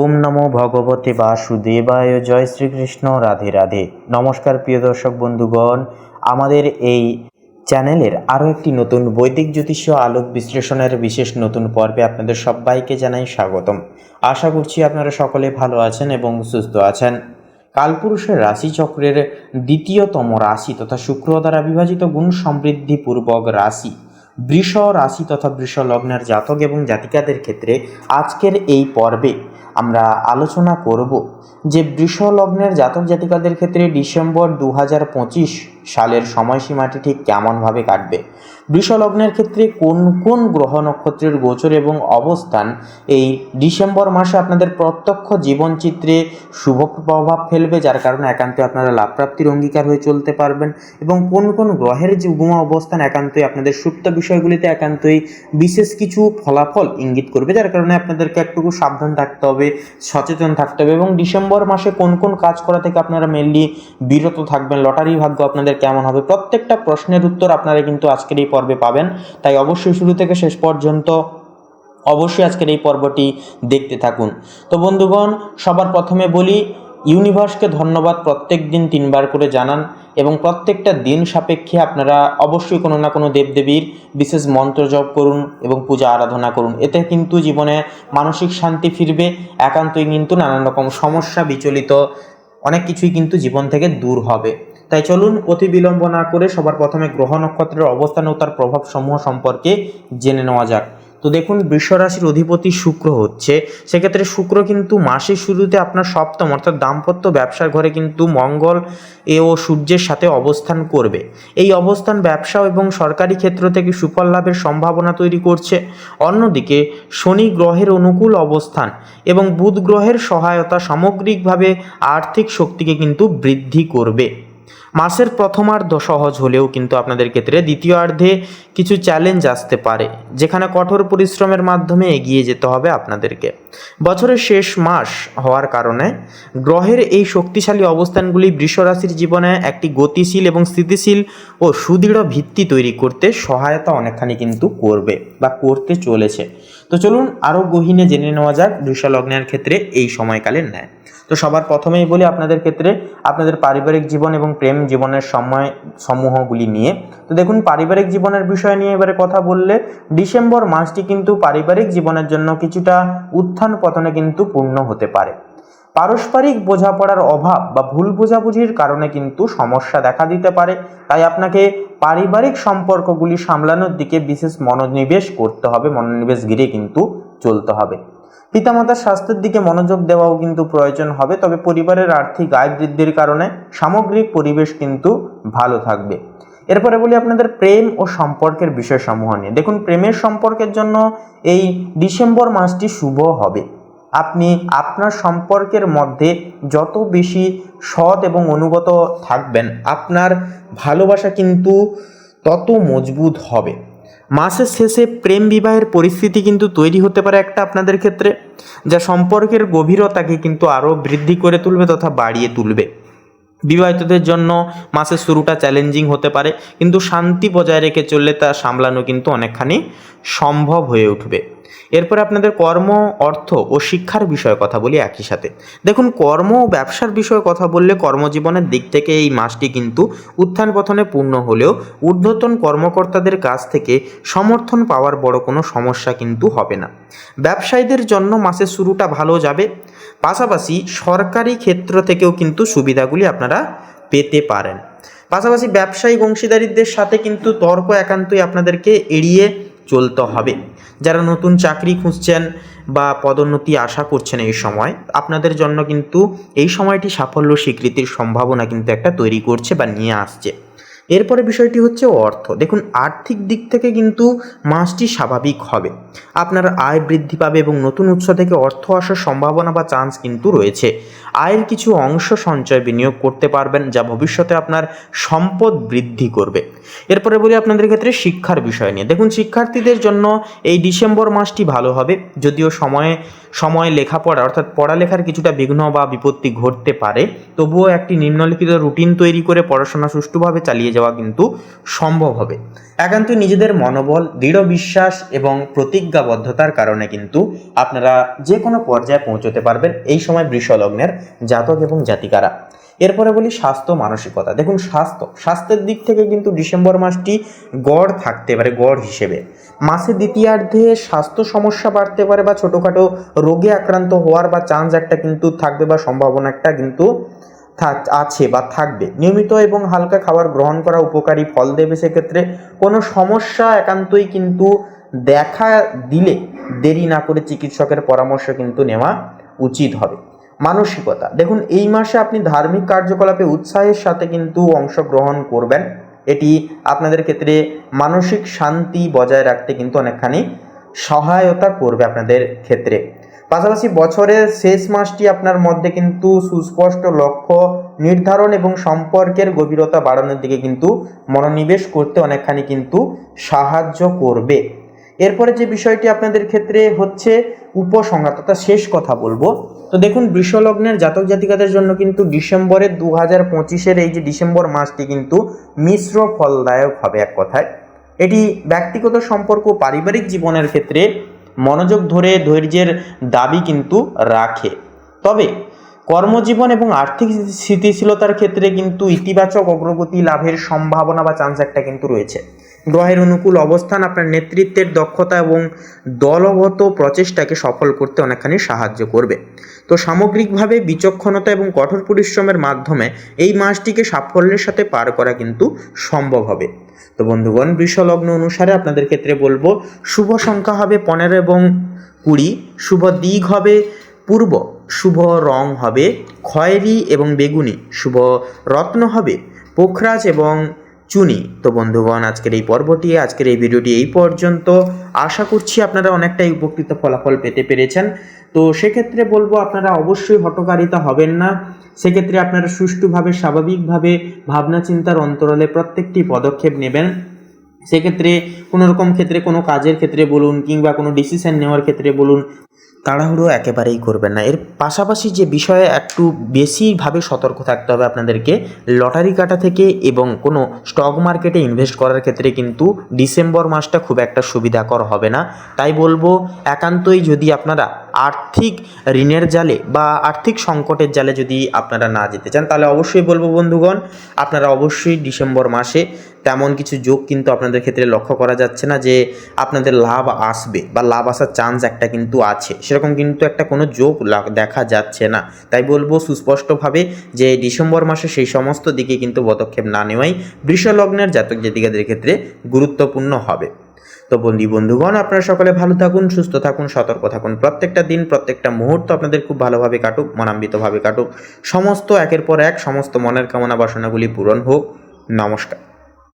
ওম নমো ভগবতে বাসুদেবায়। জয় শ্রীকৃষ্ণ, রাধে রাধে। নমস্কার প্রিয় দর্শক বন্ধুগণ, আমাদের এই চ্যানেলের আরও একটি নতুন বৈদিক জ্যোতিষ আলোক বিশ্লেষণের বিশেষ নতুন পর্বে আপনাদের সবাইকে জানাই স্বাগতম। আশা করছি আপনারা সকলে ভালো আছেন এবং সুস্থ আছেন। কালপুরুষের রাশিচক্রের দ্বিতীয়তম রাশি তথা শুক্র দ্বারা বিভাজিত গুণ সমৃদ্ধিপূর্বক রাশি। বৃষ রাশি তথা বৃষ লগ্নের জাতক এবং জাতিকাদের ক্ষেত্রে আজকের এই পর্বে আমরা আলোচনা করব যে বৃষ লগ্নের জাতক জাতিকাদের ক্ষেত্রে ডিসেম্বর দু হাজার পঁচিশ সালের সময়সীমাটি ঠিক কেমনভাবে কাটবে? বৃষ লগ্নের ক্ষেত্রে কোন কোন গ্রহ নক্ষত্রের গোচর এবং অবস্থান? এই ডিসেম্বর মাসে আপনাদের প্রত্যক্ষ জীবনচিত্রে শুভ প্রভাব ফেলবে, যার কারণে একান্তই আপনারা লাভপ্রাপ্তির অঙ্গীকার হয়ে চলতে পারবেন এবং কোন কোন গ্রহের যে যুগ্ম অবস্থান একান্তই আপনাদের সুপ্ত বিষয়গুলিতে একান্তই বিশেষ কিছু ফলাফল ইঙ্গিত করবে, যার কারণে আপনাদেরকে একটু সাবধান থাকতে হবে, সচেতন থাকতে হবে এবং ডিসেম্বর মাসে কোন কোন কাজ করা থেকে আপনারা মেনলি বিরত থাকবেন, লটারি ভাগ্য আপনাদের কেমন হবে? প্রত্যেকটা প্রশ্নের উত্তর আপনারা কিন্তু আজকের এই পর্বে পাবেন। তাই অবশ্যই শুরু থেকে শেষ পর্যন্ত অবশ্যই আজকের এই পর্বটি দেখতে থাকুন। তো বন্ধুগণ, সবার প্রথমে বলি, ইউনিভার্সকে ধন্যবাদ প্রত্যেক দিন তিনবার করে জানান এবং প্রত্যেকটা দিন সাপেক্ষে আপনারা অবশ্যই কোনো না কোনো দেবদেবীর বিশেষ মন্ত্র জপ করুন এবং পূজা আরাধনা করুন। এতে কিন্তু জীবনে মানসিক শান্তি ফিরবে, একান্তই কিন্তু নানান রকম সমস্যা বিচলিত অনেক কিছুই কিন্তু জীবন থেকে দূর হবে। তাই চলুন অতি বিলম্ব না করে সবার প্রথমে গ্রহ নক্ষত্রের অবস্থান ও তার প্রভাব সমূহ সম্পর্কে জেনে নেওয়া যাক। তো দেখুন, বৃষরাশির অধিপতি শুক্র হচ্ছে। সেক্ষেত্রে শুক্র কিন্তু মাসের শুরুতে আপনার সপ্তম অর্থাৎ দাম্পত্য ব্যবসার ঘরে কিন্তু মঙ্গল এ ও সূর্যের সাথে অবস্থান করবে। এই অবস্থান ব্যবসা এবং সরকারি ক্ষেত্র থেকে সুফল লাভের সম্ভাবনা তৈরি করছে। অন্যদিকে শনি গ্রহের অনুকূল অবস্থান এবং বুধ গ্রহের সহায়তা সামগ্রিকভাবে আর্থিক শক্তিকে কিন্তু বৃদ্ধি করবে। মাসের প্রথমার্ধ সহজ হলেও কিন্তু আপনাদের ক্ষেত্রে দ্বিতীয়ার্ধে কিছু চ্যালেঞ্জ আসতে পারে, যেখানে কঠোর পরিশ্রমের মাধ্যমে এগিয়ে যেতে হবে আপনাদেরকে। বছরের শেষ মাস হওয়ার কারণে গ্রহের এই শক্তিশালী অবস্থানগুলি বৃষরাশির জীবনে একটি গতিশীল এবং স্থিতিশীল ও সুদৃঢ় ভিত্তি তৈরি করতে সহায়তা অনেকখানি কিন্তু করবে বা করতে চলেছে। তো চলুন আরও গহীনে জেনে নেওয়া যাক বৃষলগ্নের ক্ষেত্রে এই সময়কালের ন্যায়। তো সবার প্রথমেই বলি আপনাদের ক্ষেত্রে আপনাদের পারিবারিক জীবন এবং প্রেম জীবনের সময় সমূহগুলি নিয়ে। তো দেখুন, পারিবারিক জীবনের বিষয় নিয়ে এবারে কথা বললে, ডিসেম্বর মাসটি কিন্তু পারিবারিক জীবনের জন্য কিছুটা উত্থান পতনে কিন্তু পূর্ণ হতে পারে। পারস্পরিক বোঝাপড়ার অভাব বা ভুল বোঝাবুঝির কারণে কিন্তু সমস্যা দেখা দিতে পারে। তাই আপনাকে পারিবারিক সম্পর্কগুলি সামলানোর দিকে বিশেষ মনোনিবেশ করতে হবে মনোনিবেশ ঘিরে কিন্তু চলতে হবে। পিতামাতার স্বাস্থ্যের দিকে মনোযোগ দেওয়াও কিন্তু প্রয়োজন হবে, তবে পরিবারের আর্থিক আয় বৃদ্ধির কারণে সামগ্রিক পরিবেশ কিন্তু ভালো থাকবে। এরপরে বলি আপনাদের প্রেম ও সম্পর্কের বিষয়সমূহ নিয়ে। দেখুন, প্রেমের সম্পর্কের জন্য এই ডিসেম্বর মাসটি শুভ হবে। আপনি আপনার সম্পর্কের মধ্যে যত বেশি সৎ এবং অনুগত থাকবেন, আপনার ভালোবাসা কিন্তু তত মজবুত হবে। মাসের শেষে প্রেম বিবাহের পরিস্থিতি কিন্তু তৈরি হতে পারে একটা আপনাদের ক্ষেত্রে, যা সম্পর্কের গভীরতাকে কিন্তু আরও বৃদ্ধি করে তুলবে তথা বাড়িয়ে তুলবে। বিবাহিতদের জন্য মাসের শুরুটা চ্যালেঞ্জিং হতে পারে, কিন্তু শান্তি বজায় রেখে চললে তা সামলানো কিন্তু অনেকখানি সম্ভব হয়ে উঠবে। এরপরে আপনাদের কর্ম, অর্থ ও শিক্ষার বিষয়ে কথা বলি একই সাথে। দেখুন, কর্ম ও ব্যবসার বিষয়ে কথা বললে কর্মজীবনের দিক থেকে এই মাসটি কিন্তু উত্থান পথনে পূর্ণ হলেও ঊর্ধ্বতন কর্মকর্তাদের কাছ থেকে সমর্থন পাওয়ার বড় কোনো সমস্যা কিন্তু হবে না। ব্যবসায়ীদের জন্য মাসের শুরুটা ভালো যাবে। পাশাপাশি সরকারি ক্ষেত্র থেকেও কিন্তু সুবিধাগুলি আপনারা পেতে পারেন। পাশাপাশি ব্যবসায়িক অংশীদারিত্বের সাথে কিন্তু তর্ক একান্তই আপনাদেরকে এড়িয়ে চলতে হবে। যারা নতুন চাকরি খুঁজছেন বা পদোন্নতি আশা করছেন এই সময়, আপনাদের জন্য কিন্তু এই সময়টি সাফল্য স্বীকৃতির সম্ভাবনা কিন্তু একটা তৈরি করছে বা নিয়ে আসছে। এরপরে বিষয়টি হচ্ছে অর্থ। দেখুন, আর্থিক দিক থেকে কিন্তু মাসটি স্বাভাবিক হবে। আপনার আয় বৃদ্ধি পাবে এবং নতুন উৎস থেকে অর্থ আসার সম্ভাবনা বা চান্স কিন্তু রয়েছে। আয়ের কিছু অংশ সঞ্চয় বিনিয়োগ করতে পারবেন, যা ভবিষ্যতে আপনার সম্পদ বৃদ্ধি করবে। এরপরে বলি আপনাদের ক্ষেত্রে শিক্ষার বিষয় নিয়ে। দেখুন, শিক্ষার্থীদের জন্য এই ডিসেম্বর মাসটি ভালো হবে, যদিও সময়ে, সময় লেখাপড়া, অর্থাৎ পড়ালেখার কিছুটা বিঘ্ন বা বিপত্তি ঘটতে পারে। তবুও একটি নিম্নলিখিত রুটিন তৈরি করে পড়াশোনা সুষ্ঠুভাবে চালিয়ে যাওয়া কিন্তু সম্ভব হবে। একান্তই নিজেদের মনোবল, দৃঢ় বিশ্বাস এবং প্রতিজ্ঞাবদ্ধতার কারণে কিন্তু আপনারা যে কোনো পর্যায়ে পৌঁছতে পারবেন এই সময় বৃষলগ্নের জাতক এবং জাতিকারা। এরপরে বলি স্বাস্থ্য, মানসিকতা। দেখুন স্বাস্থ্য, স্বাস্থ্যের দিক থেকে কিন্তু ডিসেম্বর মাসটি গড় থাকতে পারে, গড় হিসেবে। মাসের দ্বিতীয়ার্ধে স্বাস্থ্য সমস্যা বাড়তে পারে বা ছোটোখাটো রোগে আক্রান্ত হওয়ার বা চান্স একটা কিন্তু থাকবে বা সম্ভাবনা একটা কিন্তু আছে বা থাকবে। নিয়মিত এবং হালকা খাবার গ্রহণ করা উপকারী ফল দেবে সেক্ষেত্রে কোনো সমস্যা একান্তই কিন্তু দেখা দিলে দেরি না করে চিকিৎসকের পরামর্শ কিন্তু নেওয়া উচিত হবে। মানসিকতা। দেখুন, এই মাসে আপনি ধার্মিক কার্যকলাপে উৎসাহের সাথে কিন্তু অংশগ্রহণ করবেন। এটি আপনাদের ক্ষেত্রে মানসিক শান্তি বজায় রাখতে কিন্তু অনেকখানি সহায়তা করবে আপনাদের ক্ষেত্রে। পাশাপাশি বছরের শেষ মাসটি আপনার মধ্যে কিন্তু সুস্পষ্ট লক্ষ্য, নির্ধারণ এবং সম্পর্কের গভীরতা বাড়ানোর দিকে কিন্তু মনোনিবেশ করতে অনেকখানি কিন্তু সাহায্য করবে। এরপরে যে বিষয়টি আপনাদের ক্ষেত্রে হচ্ছে উপসংহার, তথা শেষ কথা বলব। তো দেখুন, বৃষলগ্নের জাতক জাতিকাদের জন্য কিন্তু ডিসেম্বরের দু হাজার পঁচিশের এই যে ডিসেম্বর মাসটি কিন্তু মিশ্র ফলদায়ক হবে এক কথায়। এটি ব্যক্তিগত সম্পর্ক পারিবারিক জীবনের ক্ষেত্রে মনোযোগ ধরে ধৈর্যের দাবি কিন্তু রাখে। তবে কর্মজীবন এবং আর্থিক স্থিতিশীলতার ক্ষেত্রে কিন্তু ইতিবাচক অগ্রগতি লাভের সম্ভাবনা বা চান্স একটা কিন্তু রয়েছে। গ্রহের অনুকূল অবস্থান, আপনার নেতৃত্বের দক্ষতা এবং দলগত প্রচেষ্টাকে সফল করতে অনেকখানি সাহায্য করবে। তো সামগ্রিকভাবে বিচক্ষণতা এবং কঠোর পরিশ্রমের মাধ্যমে এই মাসটিকে সাফল্যের সাথে পার করা কিন্তু সম্ভব হবে। তো বন্ধুগণ বৃষলগ্ন অনুসারে আপনাদের ক্ষেত্রে বলব, শুভ সংখ্যা হবে পনেরো এবং কুড়ি, শুভ দিক হবে পূর্ব, শুভ রং হবে খয়েরি এবং বেগুনি, শুভ রত্ন হবে পোখরাজ এবং চুনি। তো বন্ধুগণ, আজকের এই পর্বটি, আজকের এই ভিডিওটি এই পর্যন্ত। আশা করছি আপনারা অনেকটাই উপকৃত ফলাফল পেতে পেরেছেন। তো সেক্ষেত্রে বলব, আপনারা অবশ্যই হটকারিতা হবেন না। সেক্ষেত্রে আপনারা সুষ্ঠুভাবে, স্বাভাবিকভাবে ভাবনা চিন্তার অন্তরালে প্রত্যেকটি পদক্ষেপ নেবেন। সেক্ষেত্রে কোনো রকম ক্ষেত্রে, কোনো কাজের ক্ষেত্রে বলুন কিংবা কোনো ডিসিশন নেওয়ার ক্ষেত্রে বলুন তাড়াহুড়ো একেবারেই করবেন না। এর পাশাপাশি যে বিষয়ে একটু বেশিভাবে সতর্ক থাকতে হবে আপনাদেরকে, লটারি কাটা থেকে এবং কোনো স্টক মার্কেটে ইনভেস্ট করার ক্ষেত্রে কিন্তু ডিসেম্বর মাসটা খুব একটা সুবিধাকর হবে না। তাই বলব, একান্তই যদি আপনারা আর্থিক ঋণের জালে বা আর্থিক সংকটের জালে যদি আপনারা না যেতে চান, তাহলে অবশ্যই বলব বন্ধুগণ, আপনারা অবশ্যই ডিসেম্বর মাসে তেমন কিছু যোগ কিন্তু আপনাদের ক্ষেত্রে লক্ষ্য করা যাচ্ছে না যে আপনাদের লাভ আসবে বা লাভ আসার চান্স একটা কিন্তু আছে। সেরকম কিন্তু একটা কোনো যোগ দেখা যাচ্ছে না। তাই বলব সুস্পষ্টভাবে যে ডিসেম্বর মাসে সেই সমস্ত দিকে কিন্তু পদক্ষেপ না নেওয়াই বৃষলগ্নের জাতক জাতিকাদের ক্ষেত্রে গুরুত্বপূর্ণ হবে। তো বন্ধু বন্ধুগণ, আপনারা সকলে ভালো থাকুন, সুস্থ থাকুন, সতর্ক থাকুন। প্রত্যেকটা দিন, প্রত্যেকটা মুহূর্ত আপনাদের খুব ভালোভাবে কাটুক মনান্বিতভাবে কাটুক। সমস্ত একের পর এক, সমস্ত মনের কামনা বাসনাগুলি পূরণ হোক। নমস্কার।